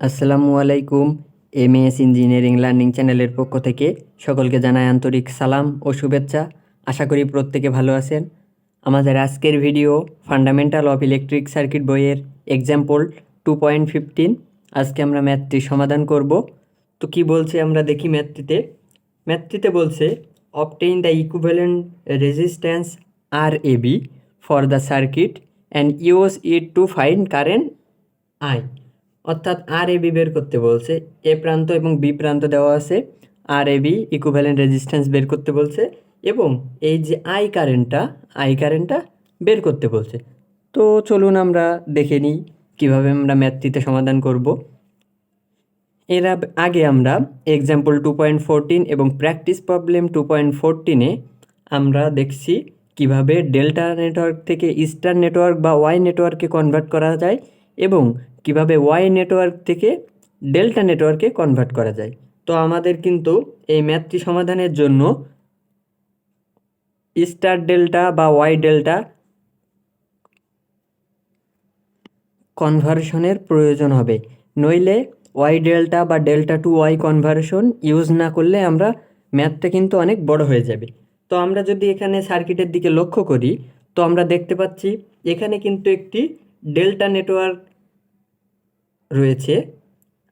আসসালামু আলাইকুম M S engineering learning চ্যানেলের পক্ষ থেকে সকলকে জানাই আন্তরিক সালাম ও শুভেচ্ছা। আশা করি প্রত্যেকে ভালো আছেন। আমাদের আজকের video fundamental of electric circuit বইয়ের এক্সাম্পল টু পয়েন্ট ফিফটিন আজকে আমরা ম্যাথটি সমাধান করব। তো কি বলছে আমরা দেখি ম্যাথটিতে? ম্যাথটিতে বলছে obtain the equivalent resistance R A B for the circuit and use it to find current I অর্থাৎ আর এ বি বের করতে বলছে। এ প্রান্ত এবং বি প্রান্ত দেওয়া আছে। আর এ বি ইকুভ্যালেন্ট রেজিস্ট্যান্স বের করতে বলছে এবং এই যে আই কারেন্টটা আই কারেন্টটা বের করতে বলছে। তো চলুন আমরা দেখে নিই কীভাবে আমরা ম্যাথটিতে সমাধান করব। এর আগে আমরা এক্সাম্পল টু পয়েন্ট ফোরটিন এবং প্র্যাকটিস প্রবলেম টু পয়েন্ট ফোরটিনে আমরা দেখছি কীভাবে ডেল্টা নেটওয়ার্ক থেকে ইস্টার নেটওয়ার্ক বা ওয়াই নেটওয়ার্কে কনভার্ট করা যায় এবং কীভাবে ওয়াই নেটওয়ার্ক থেকে ডেল্টা নেটওয়ার্কে কনভার্ট করা যায়। তো আমাদের কিন্তু এই ম্যাথটি সমাধানের জন্য স্টার ডেল্টা বা ওয়াই ডেল্টা কনভার্সনের প্রয়োজন হবে। নইলে ওয়াই ডেল্টা বা delta to Y conversion use না করলে আমরা ম্যাথটা কিন্তু অনেক বড় হয়ে যাবে। তো আমরা যদি এখানে সার্কিটের দিকে লক্ষ্য করি, তো আমরা দেখতে পাচ্ছি এখানে কিন্তু একটি ডেল্টা নেটওয়ার্ক রয়েছে।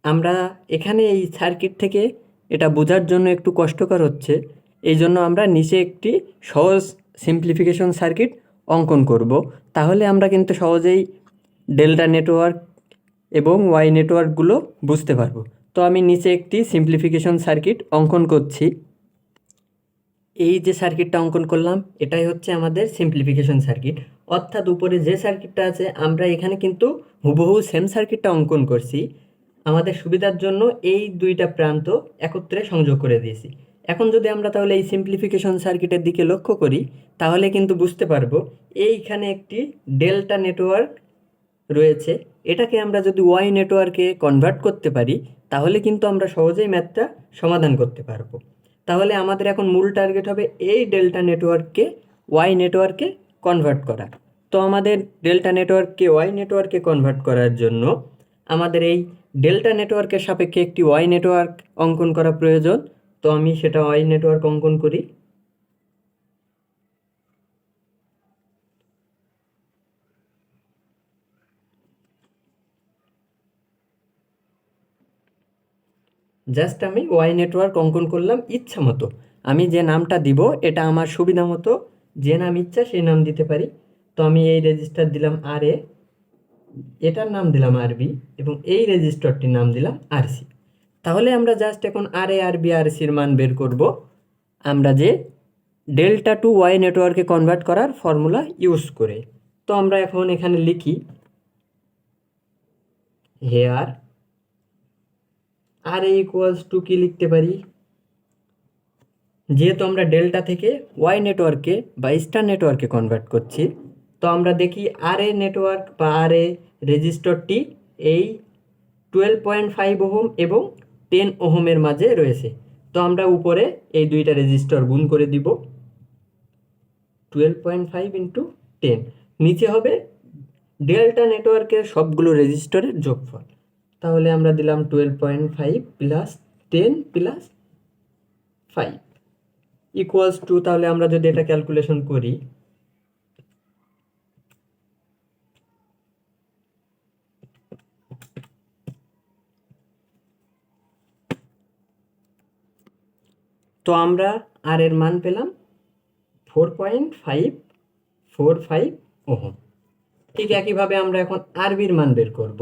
আমরা এখানে এই সার্কিট থেকে এটা বোঝার জন্য একটু কষ্টকর হচ্ছে। এই জন্য আমরা নিচে একটি সহজ সিম্পলিফিকেশন সার্কিট অঙ্কন করব। তাহলে আমরা কিন্তু সহজেই ডেল্টা নেটওয়ার্ক এবং ওয়াই নেটওয়ার্কগুলো বুঝতে পারব। তো আমি নিচে একটি সিম্পলিফিকেশন সার্কিট অঙ্কন করছি। এই যে সার্কিটটা অঙ্কন করলাম, এটাই হচ্ছে আমাদের সিম্পলিফিকেশন সার্কিট অর্থাৎ উপরে যে সার্কিটটা আছে, আমরা এখানে কিন্তু হুবহু সেম সার্কিটটা অঙ্কন করছি। আমাদের সুবিধার জন্য এই দুইটা প্রান্ত একত্রে সংযোগ করে দিয়েছি। এখন যদি আমরা তাহলে এই সিম্পলিফিকেশন সার্কিটের দিকে লক্ষ্য করি, তাহলে কিন্তু বুঝতে পারব এইখানে একটি ডেল্টা নেটওয়ার্ক রয়েছে। এটাকে আমরা যদি ওয়াই নেটওয়ার্কে কনভার্ট করতে পারি, তাহলে কিন্তু আমরা সহজেই ম্যাথটা সমাধান করতে পারব। তাহলে আমাদের এখন মূল টার্গেট হবে এই ডেল্টা নেটওয়ার্ককে ওয়াই নেটওয়ার্কে কনভার্ট করা। তো আমাদের ডেল্টা নেটওয়ার্ককে ওয়াই নেটওয়ার্কে কনভার্ট করার জন্য আমাদের এই ডেল্টা নেটওয়ার্কের সাপেক্ষে একটি ওয়াই নেটওয়ার্ক অঙ্কন করা প্রয়োজন। তো আমি সেটা ওয়াই নেটওয়ার্ক অঙ্কন করি। জাস্ট আমি ওয়াই নেটওয়ার্ক অঙ্কন করলাম ইচ্ছা মতো। আমি যে নামটা দিব, এটা আমার সুবিধা মতো, যে নাম ইচ্ছা সেই নাম দিতে পারি। তো আমি এই রেজিস্টার দিলাম আর এ এটার নাম দিলাম আর বি এবং এই রেজিস্টারটির নাম দিলাম আর সি তাহলে আমরা জাস্ট এখন আর এ আর বি আর সির মান বের করব। আমরা যে ডেল্টা টু ওয়াই নেটওয়ার্কে কনভার্ট করার ফর্মুলা ইউজ করে। তো আমরা এখন এখানে লিখি হেয়ার আর ইকুয়ালস টু কী লিখতে পারি? যেহেতু আমরা ডেল্টা থেকে ওয়াই নেটওয়ার্কে বা স্টার নেটওয়ার্কে কনভার্ট করছি, তো আমরা দেখি আর এ নেটওয়ার্ক বা আর এ রেজিস্টরটি এই টুয়েলভ পয়েন্ট ফাইভ ওহম এবং টেন ওহমের মাঝে রয়েছে। তো আমরা উপরে এই দুইটা রেজিস্টর গুণ করে দিব। Twelve point five into ten নিচে হবে ডেল্টা নেটওয়ার্কের সবগুলো রেজিস্টরের যোগফল। তাহলে আমরা দিলাম twelve point five plus ten plus five equals to তাহলে আমরা যদি এটা ক্যালকুলেশন করি তো আমরা আর এর মান পেলাম four point five four five ohm ঠিক একইভাবে আমরা এখন আরবির মান বের করব।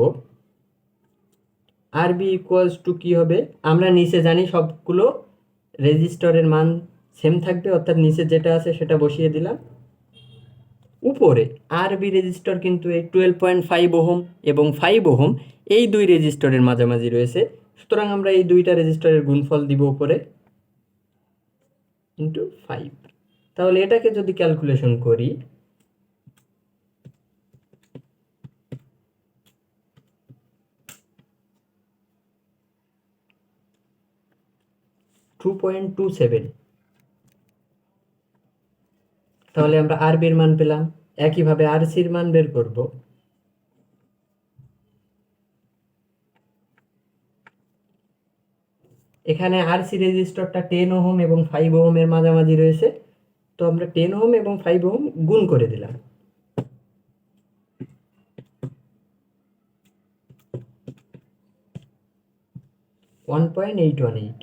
আরবি ইকুয়ালস টু কী হবে? আমরা নিচে জানি সবগুলো রেজিস্টরের মান সেম থাকবে, অর্থাৎ নিচে যেটা আছে সেটা বসিয়ে দিলাম। উপরে আরবি রেজিস্টর কিন্তু এই টুয়েলভ পয়েন্ট ফাইভ ওহম এবং ফাইভ ওহম, এই দুই রেজিস্টরের মাঝামাঝি রয়েছে। সুতরাং আমরা এই দুইটা রেজিস্টরের গুণফল দিব উপরে ইন্টু ফাইভ তাহলে এটাকে যদি ক্যালকুলেশন করি টু পয়েন্ট টু সেভেন তাহলে আমরা আর বির মান পেলাম। একইভাবে আর মান বের করব। এখানে আরসি রেজিস্টরটা টেন ওহম এবং ফাইভ ওহমের মাঝামাঝি রয়েছে। তো আমরা টেন ওহম এবং ফাইভ ওহম গুণ করে দিলাম। One point eight one eight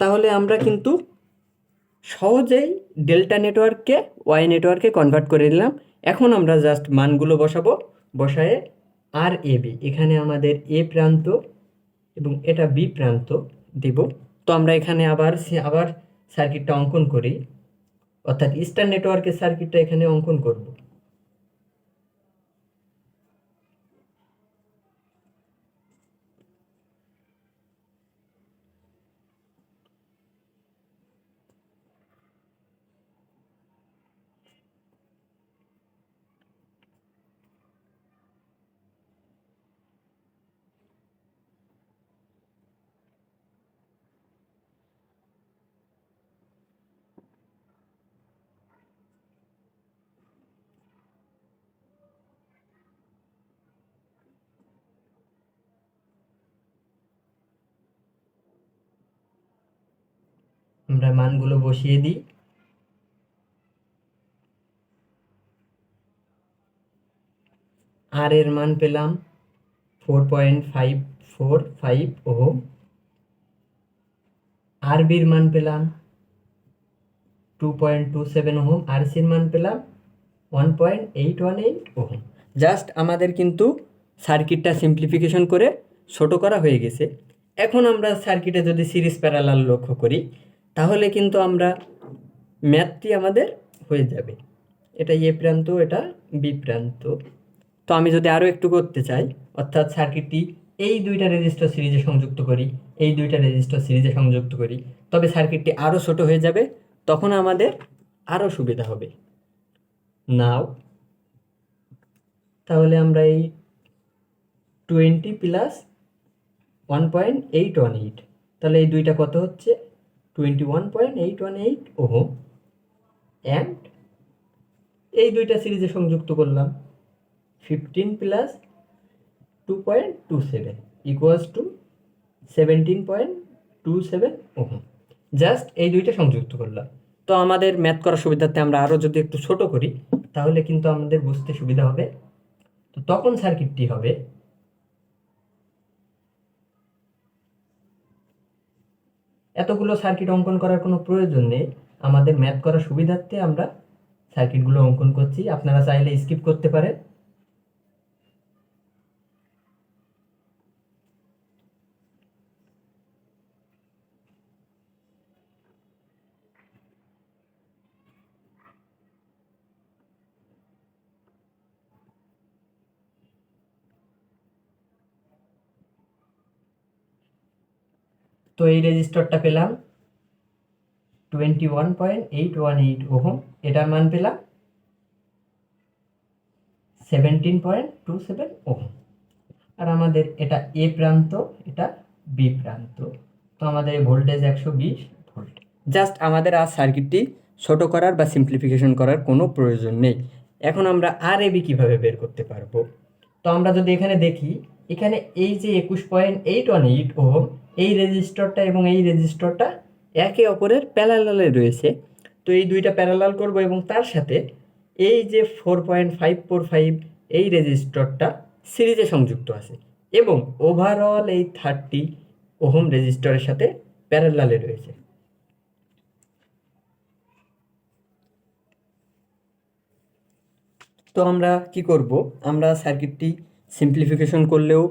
তাহলে আমরা কিন্তু সহজেই ডেল্টা নেটওয়ার্ককে ওয়াই নেটওয়ার্কে কনভার্ট করে দিলাম এখন আমরা জাস্ট মানগুলো বসাবো। বসায়ে আর এ বি এখানে আমাদের এ প্রান্ত এবং এটা বি প্রান্ত দিব। তো আমরা এখানে আবার আবার সার্কিটটা অঙ্কন করি। অর্থাৎ ইস্টার্ন নেটওয়ার্কের সার্কিটটা এখানে অঙ্কন করব। আমরা মানগুলো বসিয়ে দিই। আর এর মান পেলাম four point five four five ohm. R বির মান পেলাম two point two seven ohm. R সির মান পেলাম one point eight one eight ohm. Just আমাদের কিন্তু সার্কিটটা সিম্পলিফিকেশন করে ছোট করা হয়ে গেছে। এখন আমরা সার্কিটে যদি সিরিজ প্যারালাল লক্ষ্য করি তাহলে কিন্তু আমরা ম্যাথটি আমাদের হয়ে যাবে। এটা এ প্রান্ত, এটা বি প্রান্ত। তো আমি যদি আরও একটু করতে চাই, অর্থাৎ সার্কিটটি এই দুইটা রেজিস্টার সিরিজে সংযুক্ত করি, এই দুইটা রেজিস্টার সিরিজে সংযুক্ত করি, তবে সার্কিটটি আরও ছোট হয়ে যাবে, তখন আমাদের আরও সুবিধা হবে। নাও, তাহলে আমরা এই twenty plus one point eight one eight, তাহলে এই দুইটা কত হচ্ছে? Twenty one point eight one eight ohm and এই দুইটা সিরিজে সংযুক্ত করলাম। Fifteen plus two point two seven equals to seventeen point two seven ohm just এই দুইটা সংযুক্ত করলাম। তো আমাদের ম্যাথ করার সুবিধার্থে আমরা আরও যদি একটু ছোট করি, তাহলে কিন্তু আমাদের বুঝতে সুবিধা হবে। তো তখন সার্কিটটি হবে এতগুলো সার্কিট অঙ্কন করার কোনো প্রয়োজন নেই। আমাদের ম্যাথ করার সুবিধার্থে আমরা সার্কিটগুলো অঙ্কন করছি। আপনারা চাইলে স্কিপ করতে পারেন। তো এই রেজিস্টারটা পেলাম twenty one point eight one eight ohm এটার মান পেলাম seventeen point two seven ohm আর আমাদের এটা এ প্রান্ত এটা বি প্রান্ত। তো আমাদের ভোল্টেজ একশো বিশ ভোল্ট জাস্ট আমাদের আর সার্কিটটি ছোট করার বা সিম্পলিফিকেশন করার কোনো প্রয়োজন নেই। এখন আমরা আর এবি কীভাবে বের করতে পারব? তো আমরা যদি এখানে দেখি এখানে এই যে একুশ point eight one eight ohm এই রেজিস্টরটা এবং এই রেজিস্টরটা একে অপরের প্যারালালে রয়েছে। তো এই দুইটা প্যারালাল করব এবং তার সাথে এই যে four point five four five এই রেজিস্টরটা সিরিজে সংযুক্ত আছে এবং ওভারঅল এই থার্টি ওহম রেজিস্টরের সাথে প্যারালালে রয়েছে। তো আমরা কি করব? আমরা সার্কিটটি সিম্পলিফিকেশন করলেও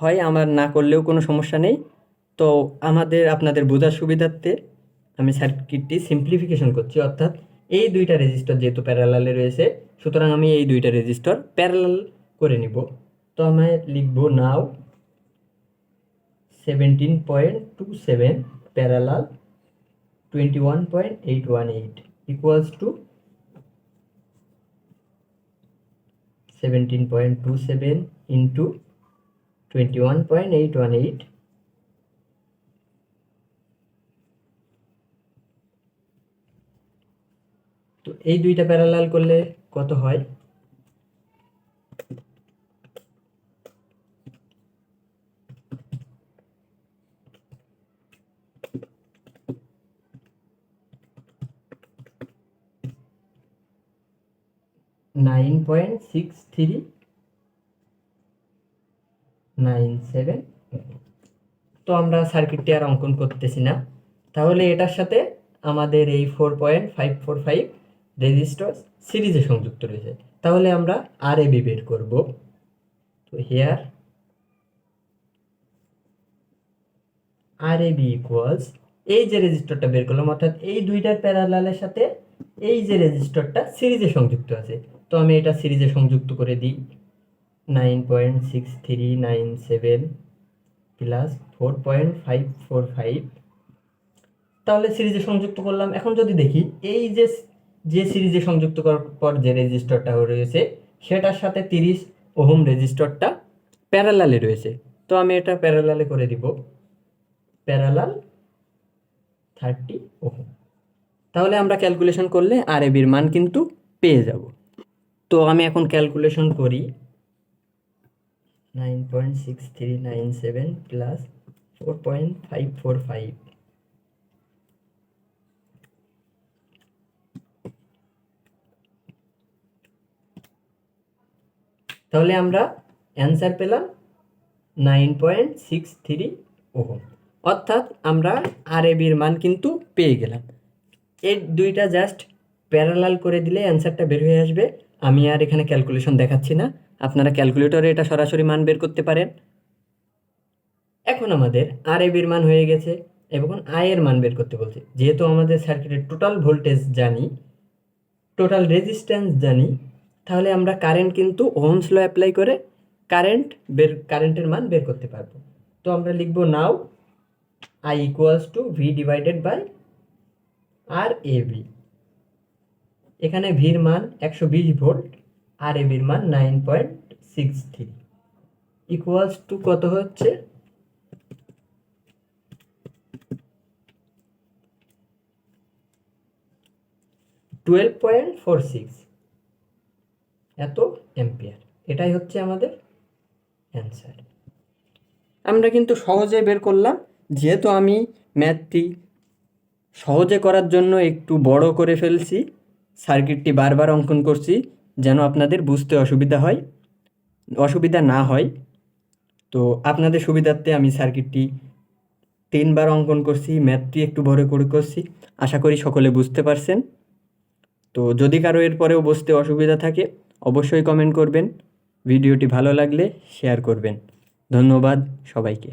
হয়, আমার না করলেও কোনো সমস্যা নেই। তো আমাদের, আপনাদের বোঝার সুবিধার্থে আমি সার্কিটটি সিম্পলিফিকেশন করছি, অর্থাৎ এই দুইটা রেজিস্টার যেহেতু প্যারালালে রয়েছে, সুতরাং আমি এই দুইটা রেজিস্টার প্যারালাল করে নিব। তো আমি লিখব now seventeen point two seven parallel twenty one point eight one eight equals to seventeen point two seven into twenty one point eight one eight এই দুইটা প্যারালাল করলে কত হয়? Nine point six three nine seven তো আমরা সার্কিটটি আর অঙ্কন করতেছি না। তাহলে এটার সাথে আমাদের এই four point five four five resistor সিরিজে সংযুক্ত রয়েছে। তাহলে আমরা আর এবি বের করব। তো হেয়ার আর এবি ইকুয়ালস এই যে রেজিস্টারটা বের করলাম, অর্থাৎ এই দুইটার প্যারালালের সাথে এই যে রেজিস্টারটা সিরিজে সংযুক্ত আছে। তো আমি এটা সিরিজে সংযুক্ত করে দিই। Nine point six three nine seven plus four point five four five তাহলে সিরিজে সংযুক্ত করলাম। এখন যদি দেখি, এই যে যে সিরিজে সংযুক্ত করার পর যে রেজিস্টারটা রয়েছে, সেটার সাথে তিরিশ ওহম রেজিস্টারটা প্যারালালে রয়েছে। তো আমি এটা প্যারালালে করে দিব। Parallel thirty ohm. তাহলে আমরা ক্যালকুলেশন করলে আর এবির মান কিন্তু পেয়ে যাব। তো আমি এখন ক্যালকুলেশন করি। Nine point six three nine seven plus four point five four five. তাহলে আমরা অ্যান্সার পেলাম nine point six three ohm. অর্থাৎ আমরা আর এবির মান কিন্তু পেয়ে গেলাম। এই দুইটা জাস্ট প্যারালাল করে দিলে অ্যান্সারটা বের হয়ে আসবে। আমি আর এখানে ক্যালকুলেশন দেখাচ্ছি না। আপনারা ক্যালকুলেটরে এটা সরাসরি মান বের করতে পারেন। এখন আমাদের আর এবির মান হয়ে গেছে এবং আয়ের মান বের করতে বলছে। যেহেতু আমাদের সার্কিটের টোটাল ভোল্টেজ জানি টোটাল রেজিস্ট্যান্স জানি তাহলে আমরা কারেন্ট কিন্তু ওহমস ল অ্যাপ্লাই করে কারেন্ট বের কারেন্টের মান বের করতে পারব। তো আমরা লিখব now I equals to V divided by R A B এখানে ভির মান একশো বিশ ভোল্ট আর এ বির মান nine point six three equals to কত হচ্ছে? টুয়েলভ পয়েন্ট ফোর সিক্স এত অ্যাম্পিয়ার এটাই হচ্ছে আমাদের অ্যান্সার আমরা কিন্তু সহজে বের করলাম, যেহেতু আমি ম্যাথটি সহজে করার জন্য একটু বড় করে ফেলছি সার্কিটটি বারবার অঙ্কন করছি, যেন আপনাদের বুঝতে অসুবিধা হয়, অসুবিধা না হয়। তো আপনাদের সুবিধার্থে আমি সার্কিটটি তিনবার অঙ্কন করছি ম্যাথটি একটু বড় করে করছি, আশা করি সকলে বুঝতে পারছেন। তো যদি কারও এর পরেও বুঝতে অসুবিধা থাকে অবশ্যই কমেন্ট করবেন। ভিডিওটি ভালো লাগলে শেয়ার করবেন। ধন্যবাদ সবাইকে।